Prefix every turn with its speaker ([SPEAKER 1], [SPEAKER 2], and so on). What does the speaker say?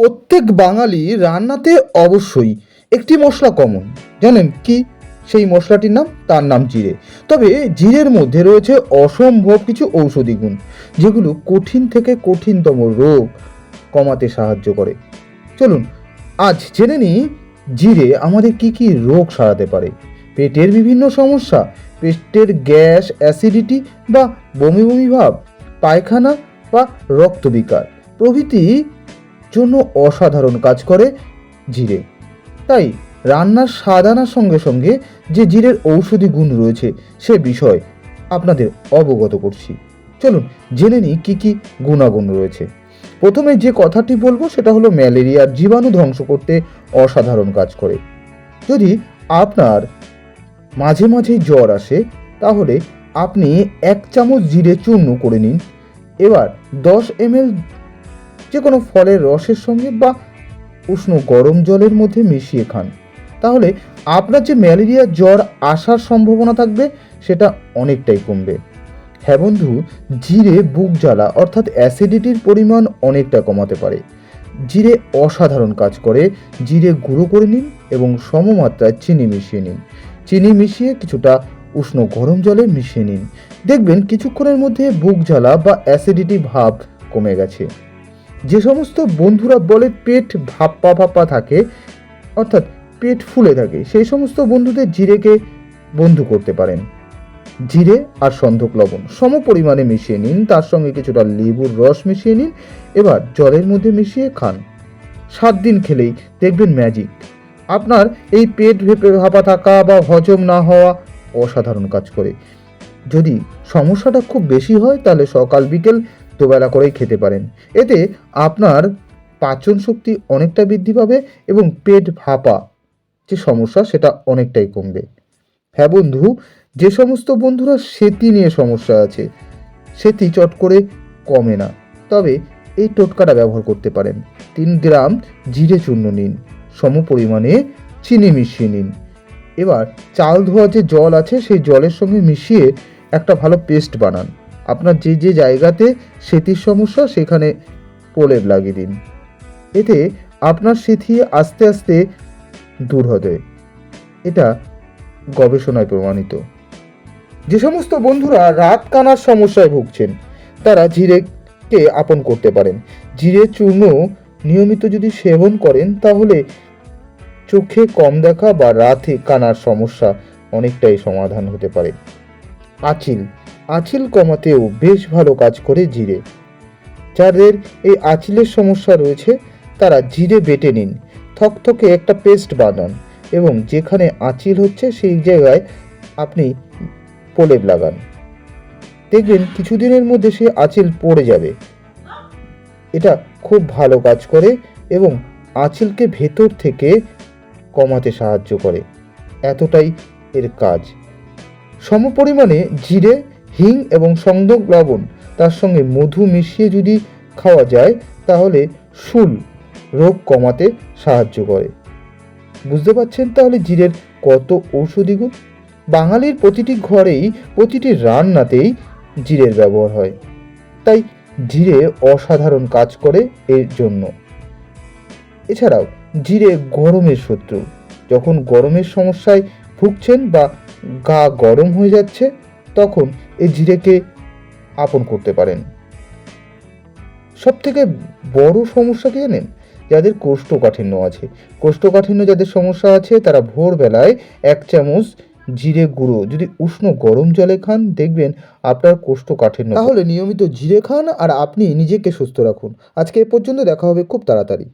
[SPEAKER 1] প্রত্যেক বাঙালি রান্নাতে অবশ্যই একটি মশলা কমন জানেন কি? সেই মশলাটির নাম, তার নাম জিরে। তবে জিরের মধ্যে রয়েছে অসম্ভব কিছু ঔষধি গুণ, যেগুলো কঠিন থেকে কঠিনতম রোগ কমাতে সাহায্য করে। চলুন, আজ জেনে নিই জিরে আমাদের কি কি রোগ সারাতে পারে। পেটের বিভিন্ন সমস্যা, পেটের গ্যাস, অ্যাসিডিটি বা বমি বমি ভাব, পায়খানা বা রক্তবিকার প্রভৃতি জন্য অসাধারণ কাজ করে জিরে। তাই রান্নার স্বাদ আনার সঙ্গে সঙ্গে যে জিরের ঔষধি গুণ রয়েছে সে বিষয় আপনাদের অবগত করছি। চলুন জেনে নিই কী কী গুণাগুণ রয়েছে। প্রথমে যে কথাটি বলব সেটা হলো ম্যালেরিয়ার জীবাণু ধ্বংস করতে অসাধারণ কাজ করে। যদি আপনার মাঝে মাঝে জ্বর আসে, তাহলে আপনি এক চামচ জিরে চূর্ণ করে নিন। এবার দশ এমএল যে কোনো ফলের রসের সঙ্গে বা উষ্ণ গরম জলের মধ্যে মিশিয়ে খান। তাহলে আপনার যে ম্যালেরিয়া জ্বর আসার সম্ভাবনা থাকবে, সেটা অনেকটাই কমবে। হ্যাঁ বন্ধু, জিরে, বুক জ্বালা অর্থাৎ অ্যাসিডিটির পরিমাণ অনেকটা কমাতে পারে। জিরে অসাধারণ কাজ করে। জিরে গুঁড়ো করে নিন এবং সমমাত্রায় চিনি মিশিয়ে নিন। চিনি মিশিয়ে কিছুটা উষ্ণ গরম জলে মিশিয়ে নিন। দেখবেন কিছুক্ষণের মধ্যে বুক জ্বালা বা অ্যাসিডিটি ভাব কমে গেছে। যে সমস্ত বন্ধুরা বলে পেট ভাপ্পা ভাপ্পা থাকে, অর্থাৎ পেট ফুলে থাকে, সেই সমস্ত বন্ধুদের জিরেকে বন্ধু করতে পারেন। জিরে আর সন্ধক লবণ সম পরিমাণে মিশিয়ে নিন, তার সঙ্গে কিছুটা লেবুর রস মিশিয়ে নিন, এবার জলের মধ্যে মিশিয়ে খান। সাত দিন খেলেই দেখবেন ম্যাজিক আপনার এই পেট ভেপে ভাপা থাকা বা হজম না হওয়া অসাধারণ কাজ করে। যদি সমস্যাটা খুব বেশি হয়, তাহলে সকাল, বিকেল দুবেলা করেই খেতে পারেন। এতে আপনার পাচন শক্তি অনেকটা বৃদ্ধি পাবে এবং পেট ভাপা যে সমস্যা, সেটা অনেকটাই কমবে। হ্যাঁ বন্ধু, যে সমস্ত বন্ধুরা সেতি নিয়ে সমস্যা আছে, সেতি চট করে কমে না। তবে এই টোটকাটা ব্যবহার করতে পারেন। তিন গ্রাম জিরে চূর্ণ নিন, সম পরিমাণে চিনি মিশিয়ে নিন। এবার চাল ধোয়া যে জল আছে, সেই জলের সঙ্গে মিশিয়ে একটা ভালো পেস্ট বানান। আপনার যে যে জায়গাতে সেতির সমস্যা, সেখানে প্রলেপ লাগিয়ে দিন। এতে আপনার সেথি আস্তে আস্তে দূর হবে এটা গবেষণায় প্রমাণিত। যে সমস্ত বন্ধুরা রাত কানার সমস্যায় ভুগছেন, তারা জিরেকে আপন করতে পারেন। জিরে চূর্ণ নিয়মিত যদি সেবন করেন, তাহলে চোখে কম দেখা বা রাতে কানার সমস্যা অনেকটাই সমাধান হতে পারে। আচিল আচিল কমাতেও বেশ ভালো কাজ করে জিরে। যাদের এই আঁচিলের সমস্যা রয়েছে, তারা জিরে বেটে নিন। থকথকে একটা পেস্ট বানান এবং যেখানে আঁচিল হচ্ছে, সেই জায়গায় আপনি প্রলেপ লাগান। দেখবেন কিছুদিনের মধ্যে সে আঁচিল পড়ে যাবে। এটা খুব ভালো কাজ করে এবং আঁচিলকে ভেতর থেকে কমাতে সাহায্য করে। এতটাই এর কাজ। সমপরিমাণে জিরে হিং এবং সংযোগ লবণ, তার সঙ্গে মধু মিশিয়ে যদি খাওয়া যায়, তাহলে শুল রোগ কমাতে সাহায্য করে। বুঝতে পারছেন তাহলে জিরের কত ঔষধি গুণ? বাঙালির প্রতিটি ঘরেই, প্রতিটি রান্নাতেই জিরের ব্যবহার হয়। তাই জিরে অসাধারণ কাজ করে এর জন্য। এছাড়াও, জিরে গরমের শত্রু। যখন গরমের সমস্যায় ভুগছেন বা গা গরম হয়ে যাচ্ছে, তখন এই জিরেকে আপন করতে পারেন। সব থেকে বড় সমস্যা কি জানেন? যাদের কোষ্ঠকাঠিন্য আছে। কোষ্ঠকাঠিন্য যাদের সমস্যা আছে, তারা ভোরবেলায় এক চামচ জিরে গুঁড়ো, যদি উষ্ণ গরম জলে খান, দেখবেন আপনার কোষ্ঠকাঠিন্য তাহলে নিয়মিত জিরে খান আর আপনি নিজেকে সুস্থ রাখুন। আজকে এ পর্যন্ত দেখা হবে খুব তাড়াতাড়ি।